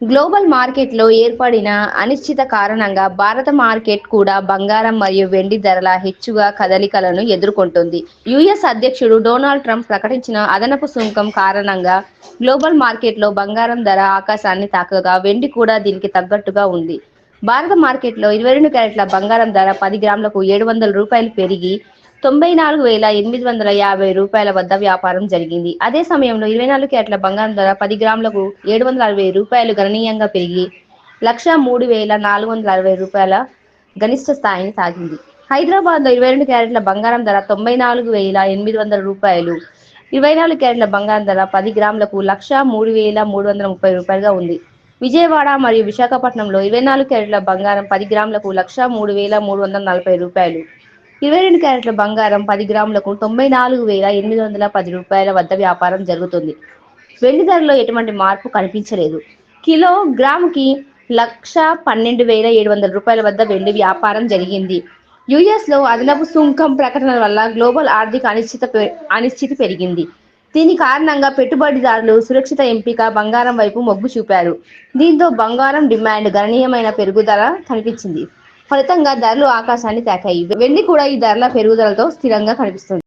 Global మార్కెట్లో ఏర్పడిన అనిశ్చిత కారణంగా భారత మార్కెట్ కూడా బంగారం మరియు వెండి ధరల హెచ్చుగా కదలికలను ఎదుర్కొంటుంది. యుఎస్ అధ్యక్షుడు డొనాల్డ్ ట్రంప్ ప్రకటించిన అదనపు సుంకం కారణంగా గ్లోబల్ మార్కెట్లో బంగారం ధర ఆకాశాన్ని తాకగా వెండి కూడా దీనికి తగ్గట్టుగా ఉంది. భారత మార్కెట్లో ఇరవై రెండు క్యారెట్ల బంగారం ధర పది గ్రాములకు ఏడు వందల రూపాయలు పెరిగి తొంభై నాలుగు వేల ఎనిమిది వందల యాభై రూపాయల వద్ద వ్యాపారం జరిగింది. అదే సమయంలో ఇరవై నాలుగు క్యారెట్ల బంగారం ధర పది గ్రాములకు ఏడు వందల అరవై రూపాయలు గణనీయంగా పెరిగి లక్ష మూడు వేల నాలుగు వందల అరవై రూపాయల గరిష్ట స్థాయిని తాకింది హైదరాబాద్లో ఇరవై రెండు క్యారెట్ల బంగారం ధర తొంభై నాలుగు వేల ఎనిమిది వందల రూపాయలు. ఇరవై నాలుగు క్యారెట్ల బంగారం ధర పది గ్రాములకు లక్ష మూడు వేల మూడు వందల ముప్పై రూపాయలుగా ఉంది. విజయవాడ మరియు విశాఖపట్నంలో ఇరవై నాలుగు క్యారెట్ల బంగారం పది గ్రాములకు లక్ష మూడు వేల మూడు వందల నలభై రూపాయలు. ఇరవై రెండు క్యారెట్ల బంగారం పది గ్రాములకు తొంభై నాలుగు వేల ఎనిమిది వందల పది రూపాయల వద్ద వ్యాపారం జరుగుతుంది. వెండి ధరలో ఎటువంటి మార్పు కనిపించలేదు. కిలో గ్రాముకి లక్ష పన్నెండు వేల ఏడు వందల రూపాయల వద్ద వెండి వ్యాపారం జరిగింది. యుఎస్లో అదనపు సుంకం ప్రకటనల వల్ల గ్లోబల్ ఆర్థిక అనిశ్చిత పె- అనిశ్చితి పెరిగింది. దీని కారణంగా పెట్టుబడిదారులు సురక్షిత ఎంపిక బంగారం వైపు మొగ్గు చూపారు. దీంతో బంగారం డిమాండ్ గణనీయమైన పెరుగుదల కనిపించింది. ఫలితంగా ధరలు ఆకాశాన్ని తాకాయి. వెండి కూడా ఈ ధరల పెరుగుదలతో స్థిరంగా కనిపిస్తుంది.